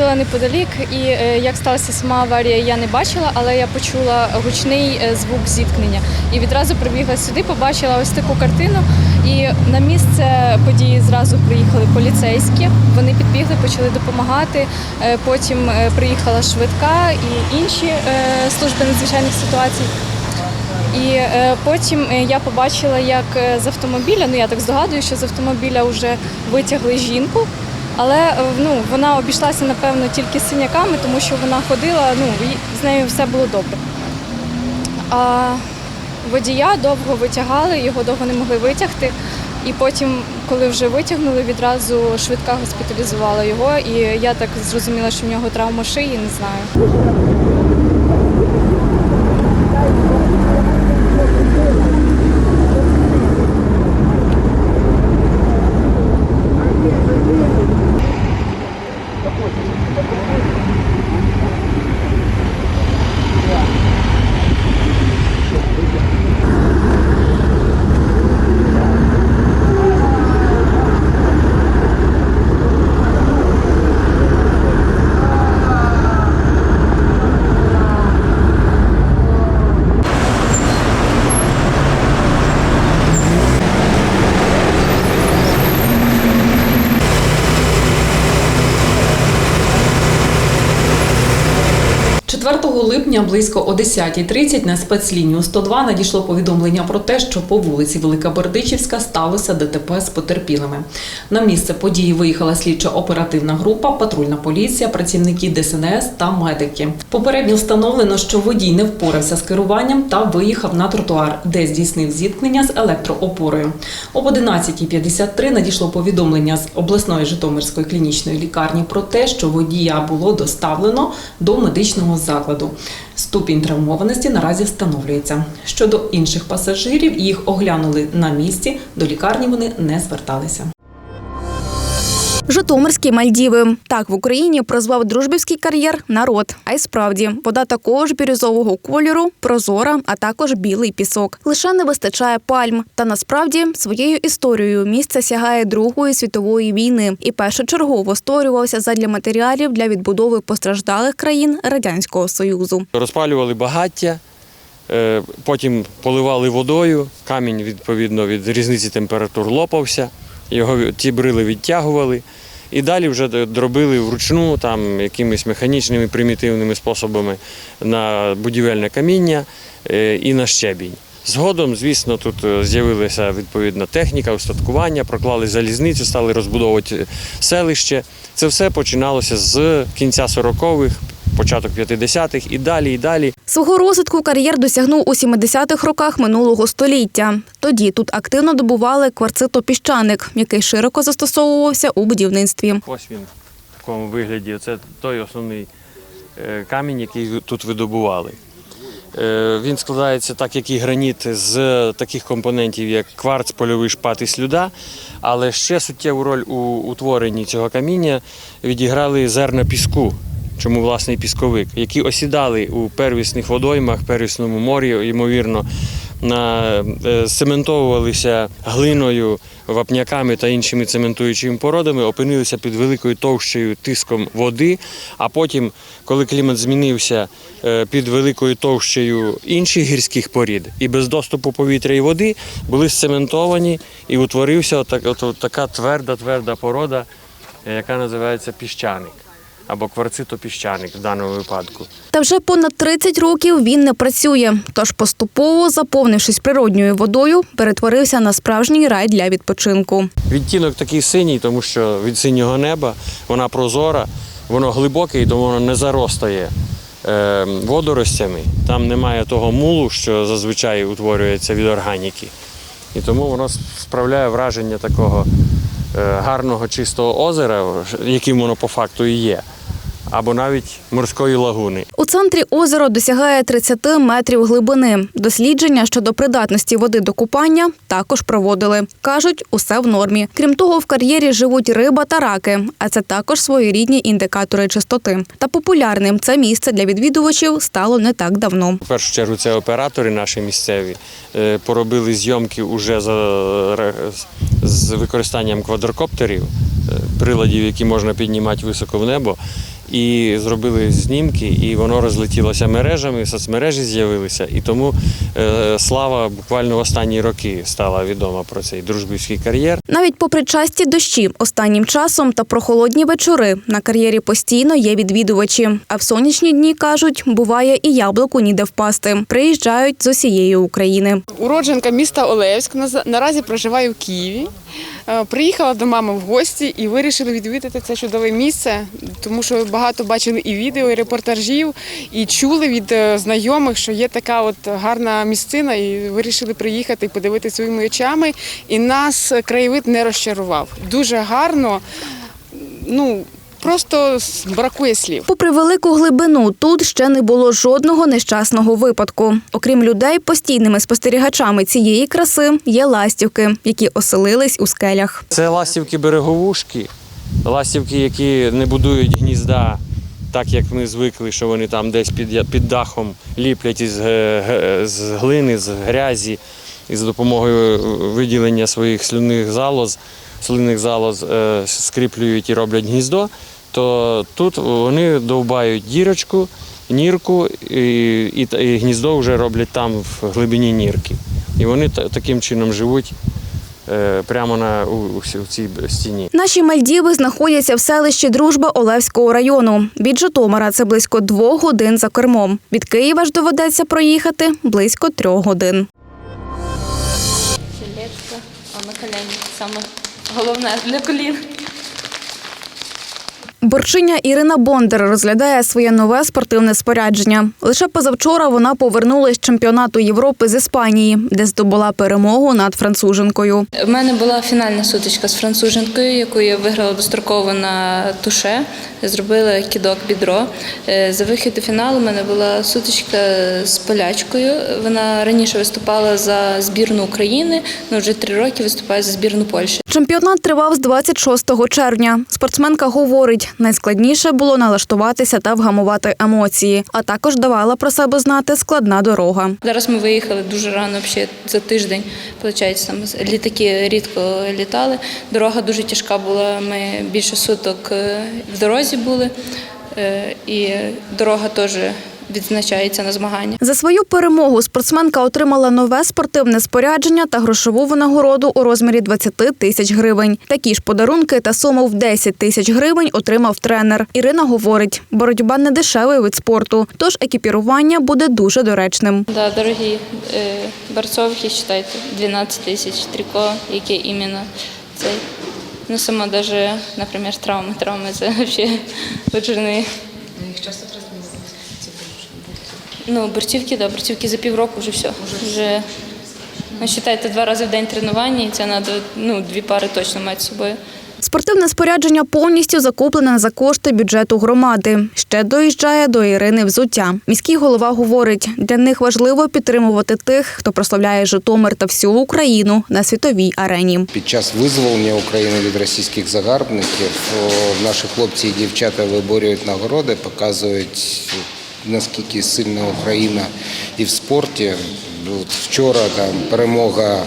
проходила неподалік, і е, як сталася сама аварія, я не бачила, але я почула гучний е, звук зіткнення. І відразу прибігла сюди, побачила ось таку картину. І на місце події зразу приїхали поліцейські. Вони підбігли, почали допомагати. Е, Потім приїхала швидка і інші служби надзвичайних ситуацій. І потім я побачила, як з автомобіля, ну я так здогадую, що з автомобіля вже витягли жінку, але е, ну, вона обійшлася, напевно, тільки з синяками, тому що вона ходила, ну, з нею все було добре. А водія довго витягали, його довго не могли витягти. І потім, коли вже витягнули, відразу швидка госпіталізувала його. І я так зрозуміла, що в нього травма шиї, не знаю. – липня близько о 10.30 на спецлінію 102 надійшло повідомлення про те, що по вулиці Велика Бердичівська сталося ДТП з потерпілими. На місце події виїхала слідчо-оперативна група, патрульна поліція, працівники ДСНС та медики. Попередньо встановлено, що водій не впорався з керуванням та виїхав на тротуар, де здійснив зіткнення з електроопорою. Об 11.53 надійшло повідомлення з обласної Житомирської клінічної лікарні про те, що водія було доставлено до медичного закладу. Ступінь травмованості наразі встановлюється. Щодо інших пасажирів, їх оглянули на місці. До лікарні вони не зверталися. Житомирські Мальдіви. Так в Україні прозвав дружбівський кар'єр народ. А й справді, вода такого ж бірюзового кольору, прозора, а також білий пісок. Лише не вистачає пальм. Та насправді своєю історією місце сягає Другої світової війни і першочергово створювався задля матеріалів для відбудови постраждалих країн радянського союзу. Розпалювали багаття, е, потім поливали водою, камінь, відповідно, від різниці температур лопався, його ті брили відтягували. І далі вже дробили вручну, там, якимись механічними примітивними способами на будівельне каміння е, і на щебінь. Згодом, звісно, тут е, з'явилася відповідна техніка, устаткування, проклали залізницю, стали розбудовувати селище. Це все починалося з кінця 40-х, початок 50-х і далі, і далі. Свого розвитку кар'єр досягнув у 70-х роках минулого століття. Тоді тут активно добували кварцитопіщаник, який широко застосовувався у будівництві. Ось він в такому вигляді. Це той основний е, камінь, який тут видобували. Е, Він складається так, як і граніт, з таких компонентів, як кварц, польовий шпат і слюда. Але ще суттєву роль у утворенні цього каміння відіграли зерна піску. Чому власний пісковик, які осідали у первісних водоймах, первісному морі, ймовірно, на, е, цементовувалися глиною, вапняками та іншими цементуючими породами, опинилися під великою товщею тиском води. А потім, коли клімат змінився е, під великою товщею інших гірських порід, і без доступу повітря і води були сцементовані і утворився отак- от така тверда, тверда порода, е, яка називається піщаник або кварцитопіщаник в даному випадку. Та вже понад 30 років він не працює, тож поступово, заповнившись природньою водою, перетворився на справжній рай для відпочинку. Відтінок такий синій, тому що від синього неба вона прозора, воно глибоке і тому воно не заростає е, водоростями. Там немає того мулу, що зазвичай утворюється від органіки. І тому воно справляє враження такого е, гарного чистого озера, яким воно по факту і є, або навіть морської лагуни. У центрі озеро досягає 30 метрів глибини. Дослідження щодо придатності води до купання також проводили. Кажуть, усе в нормі. Крім того, в кар'єрі живуть риба та раки, а це також своєрідні індикатори чистоти. Та популярним це місце для відвідувачів стало не так давно. В першу чергу це оператори наші місцеві. Е, Поробили зйомки уже за, з використанням квадрокоптерів, е, приладів, які можна піднімати високо в небо. І зробили знімки, і воно розлетілося мережами, соцмережі з'явилися. І тому е, слава буквально в останні роки стала відома про цей дружбівський кар'єр. Навіть попри часті дощі останнім часом та прохолодні вечори на кар'єрі постійно є відвідувачі. А в сонячні дні кажуть, буває і яблуку ніде впасти. Приїжджають з усієї України. Уродженка міста Олевськ. Наразі проживаю в Києві. Е, Приїхала до мами в гості і вирішили відвідати це чудове місце, тому що багато бачили і відео, і репортажів, і чули від е, знайомих, що є така от гарна місцина, і вирішили приїхати і подивитися своїми очами. І нас краєвид не розчарував. Дуже гарно. Ну просто бракує слів. Попри велику глибину, тут ще не було жодного нещасного випадку. Окрім людей, постійними спостерігачами цієї краси є ластівки, які оселились у скелях. Це ластівки береговушки, ластівки, які не будують гнізда, так як ми звикли, що вони там десь під, під дахом ліплять із з глини, з грязі, і з допомогою виділення своїх слюнних залоз, слинних залоз е, скріплюють і роблять гніздо, то тут вони довбають дірочку, нірку, і, і, і гніздо вже роблять там в глибині нірки. І вони та- таким чином живуть е, прямо на у у цій стіні. Наші Мальдіви знаходяться в селищі Дружба Олевського району. Від Житомира це близько двох годин за кермом. Від Києва ж доведеться проїхати близько трьох годин. На колені саме головне для колін. Борчиня Ірина Бондар розглядає своє нове спортивне спорядження. Лише позавчора вона повернулась з чемпіонату Європи з Іспанії, де здобула перемогу над француженкою. В мене була фінальна сутичка з француженкою, яку я виграла достроково на туше. Зробила кідок бідро. Е, За вихід до фіналу в мене була сутичка з полячкою. Вона раніше виступала за збірну України, але вже три роки виступає за збірну Польщі. Чемпіонат тривав з 26 червня. Спортсменка говорить, найскладніше було налаштуватися та вгамувати емоції, а також давала про себе знати складна дорога. Зараз ми виїхали дуже рано, взагалі за тиждень. Виходить, там літаки рідко літали. Дорога дуже тяжка була. Ми більше суток е, в дорозі були, Е, і дорога теж відзначається на змагання. За свою перемогу спортсменка отримала нове спортивне спорядження та грошову винагороду у розмірі 20 тисяч гривень. Такі ж подарунки та суму в 10 тисяч гривень отримав тренер. Ірина говорить, боротьба не дешевий вид спорту, тож екіпірування буде дуже доречним. Да, дорогі е, борцовки, считайте, 12 тисяч тріко, яке іменно цей. Ну, сама даже, наприклад, травми. Травми це взагалі лоджини. Їх часто Ну, борцівки, да, борцівки за півроку вже все. Вже, ну, считайте, два рази в день тренування, і це треба, ну, дві пари точно мати з собою. Спортивне спорядження повністю закуплене за кошти бюджету громади. Ще доїжджає до Ірини взуття. Міський голова говорить, для них важливо підтримувати тих, хто прославляє Житомир та всю Україну на світовій арені. Під час визволення України від російських загарбників наші хлопці і дівчата виборюють нагороди, показують наскільки сильна Україна і в спорті. От вчора там перемога.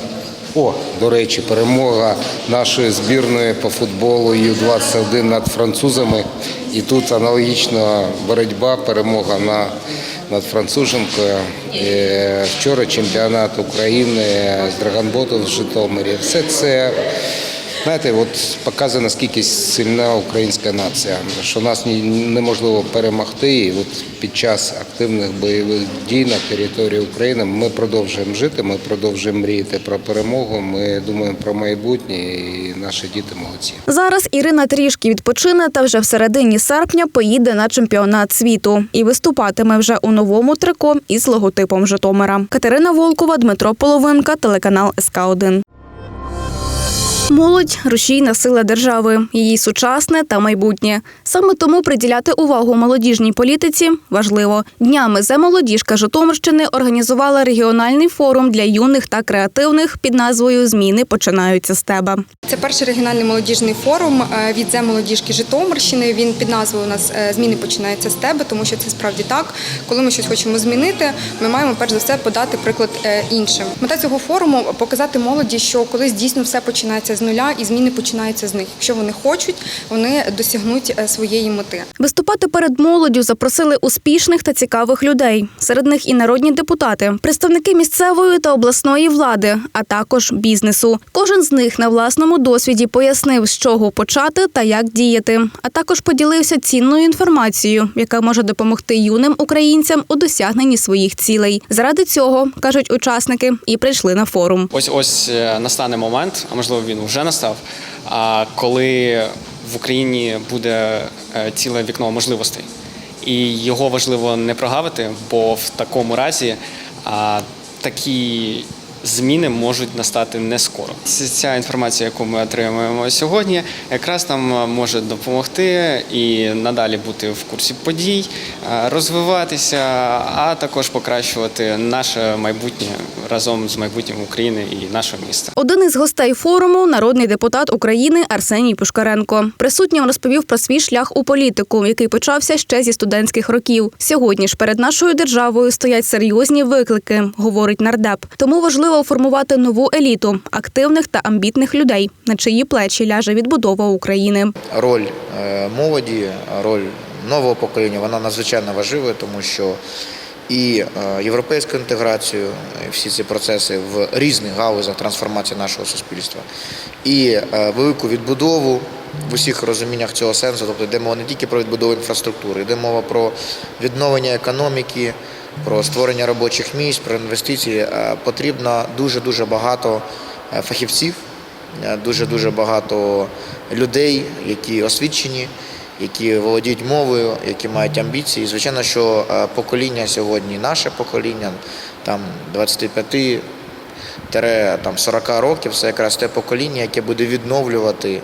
О, до речі, перемога нашої збірної по футболу Ю-21 над французами. І тут аналогічна боротьба, перемога на, над француженкою. Е, Вчора чемпіонат України з драгонботу в Житомирі. Все це знаєте, от показує наскільки сильна українська нація, що нас неможливо перемогти. І от під час активних бойових дій на території України ми продовжуємо жити, ми продовжуємо мріяти про перемогу. Ми думаємо про майбутнє, і наші діти молодці. Зараз Ірина трішки відпочине та вже в середині серпня поїде на чемпіонат світу і виступатиме вже у новому трико із логотипом Житомира. Катерина Волкова, Дмитро Половинка, телеканал СК 1 Молодь рушійна сила держави, її сучасне та майбутнє. Саме тому приділяти увагу молодіжній політиці важливо. Днями за молодіжка Житомирщини організувала регіональний форум для юних та креативних під назвою Зміни починаються з тебе. Це перший регіональний молодіжний форум е, від молодіжки Житомирщини. Він під назвою у нас е, зміни починаються з тебе, тому що це справді так. Коли ми щось хочемо змінити, ми маємо перш за все подати приклад е, іншим. Мета цього форуму показати молоді, що колись дійсно все починається починається з нуля, і зміни починаються з них. Якщо вони хочуть, вони досягнуть е, своєї мети. Виступати перед молоддю запросили успішних та цікавих людей. Серед них і народні депутати, представники місцевої та обласної влади, а також бізнесу. Кожен з них на власному досвіді пояснив, з чого почати та як діяти, а також поділився цінною інформацією, яка може допомогти юним українцям у досягненні своїх цілей. Заради цього кажуть учасники і прийшли на форум. Ось ось е, настане момент, а можливо він вже настав. А коли в Україні буде е, ціле вікно можливостей, і його важливо не прогавити, бо в такому разі а, такі зміни можуть настати не скоро. Ця інформація, яку ми отримуємо сьогодні, якраз нам е, може допомогти і надалі бути в курсі подій, е, розвиватися, а також покращувати наше майбутнє разом з майбутнім України і нашого міста. Один із гостей форуму народний депутат України Арсеній Пушкаренко. Присутнім розповів про свій шлях у політику, який почався ще зі студентських років. Сьогодні ж перед нашою державою стоять серйозні виклики, говорить нардеп. Тому важливо формувати нову еліту активних та амбітних людей, на чиї плечі ляже відбудова України. роль е, молоді, роль нового покоління, вона надзвичайно важлива, тому що і е, європейську інтеграцію, і всі ці процеси в різних галузях трансформації нашого суспільства, і е, велику відбудову в усіх розуміннях цього сенсу, тобто йде мова не тільки про відбудову інфраструктури, йде мова про відновлення економіки, про створення робочих місць, про інвестиції. Е, Потрібно дуже-дуже багато е, фахівців, дуже дуже багато людей, які освічені, які володіють мовою, які мають амбіції. Звичайно, що е, покоління сьогодні, наше покоління, там 25 тере, там 40 років, це якраз те покоління, яке буде відновлювати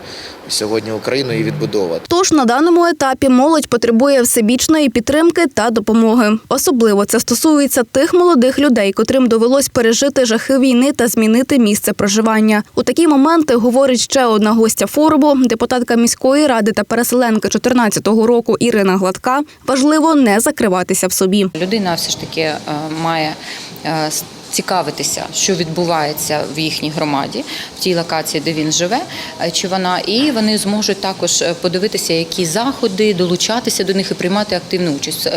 сьогодні Україну і відбудовувати. Тож на даному етапі молодь потребує всебічної підтримки та допомоги. Особливо це стосується тих молодих людей, котрим довелось пережити жахи війни та змінити місце проживання. У такі моменти говорить ще одна гостя форуму, депутатка міської ради та переселенка 14-го року Ірина Гладка. Важливо не закриватися в собі. Людина все ж таки е, має е, цікавитися, що відбувається в їхній громаді, в тій локації, де він живе, е, чи вона, і вони зможуть також е, подивитися, які заходи, долучатися до них і приймати активну участь.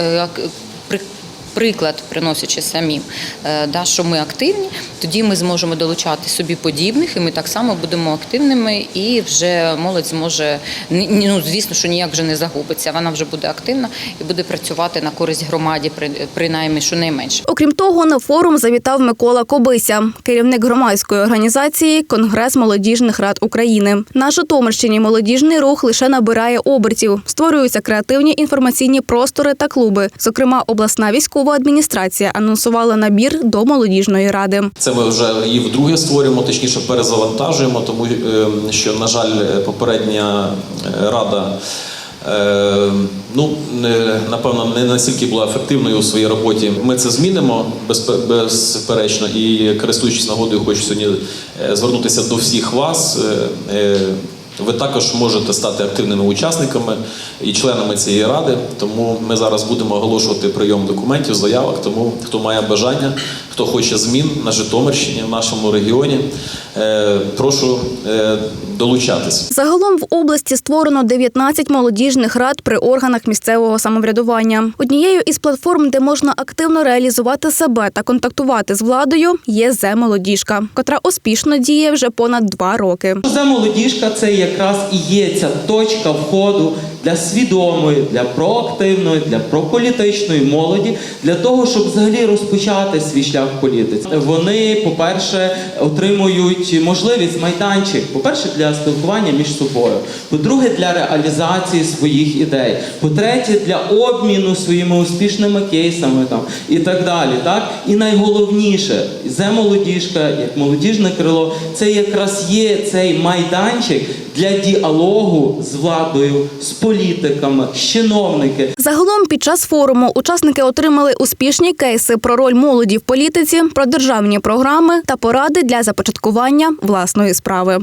Приклад приносячи самим, е, да, що ми активні, тоді ми зможемо долучати собі подібних, і ми так само будемо активними, і вже молодь зможе ну, звісно, що ніяк вже не загубиться. Вона вже буде активна і буде працювати на користь громаді, при- принаймні, що найменше. Окрім того, на форум завітав Микола Кобися, керівник громадської організації Конгрес молодіжних рад України. На Житомирщині молодіжний рух лише набирає обертів. Створюються креативні інформаційні простори та клуби. Зокрема, обласна військова адміністрація анонсувала набір до молодіжної ради. Це ми вже її вдруге створюємо, точніше перезавантажуємо, тому е, що, на жаль, попередня е, рада. е, Ну, напевно, не настільки була ефективною у своїй роботі. Ми це змінимо безпе- безперечно. І користуючись нагодою, хочу сьогодні звернутися до всіх вас. Ви також можете стати активними учасниками і членами цієї ради. Тому ми зараз будемо оголошувати прийом документів, заявок. Тому хто має бажання, хто хоче змін на Житомирщині, в нашому регіоні, е, прошу е, долучатись. Загалом в області створено 19 молодіжних рад при органах місцевого самоврядування. Однією із платформ, де можна активно реалізувати себе та контактувати з владою, є «Зе молодіжка, котра успішно діє вже понад два роки. За молодіжка це якраз і є ця точка входу для свідомої, для проактивної, для прополітичної молоді, для того, щоб взагалі розпочати свій шлях в політиці. Вони, по-перше, отримують можливість майданчик, по-перше, для спілкування між собою, по-друге, для реалізації своїх ідей, по-третє, для обміну своїми успішними кейсами там і так далі. Так? І найголовніше, зе молодіжка, як молодіжне крило, це якраз є цей майданчик для діалогу з владою, з політиками, чиновники. Загалом під час форуму учасники отримали успішні кейси про роль молоді в політиці, про державні програми та поради для започаткування власної справи.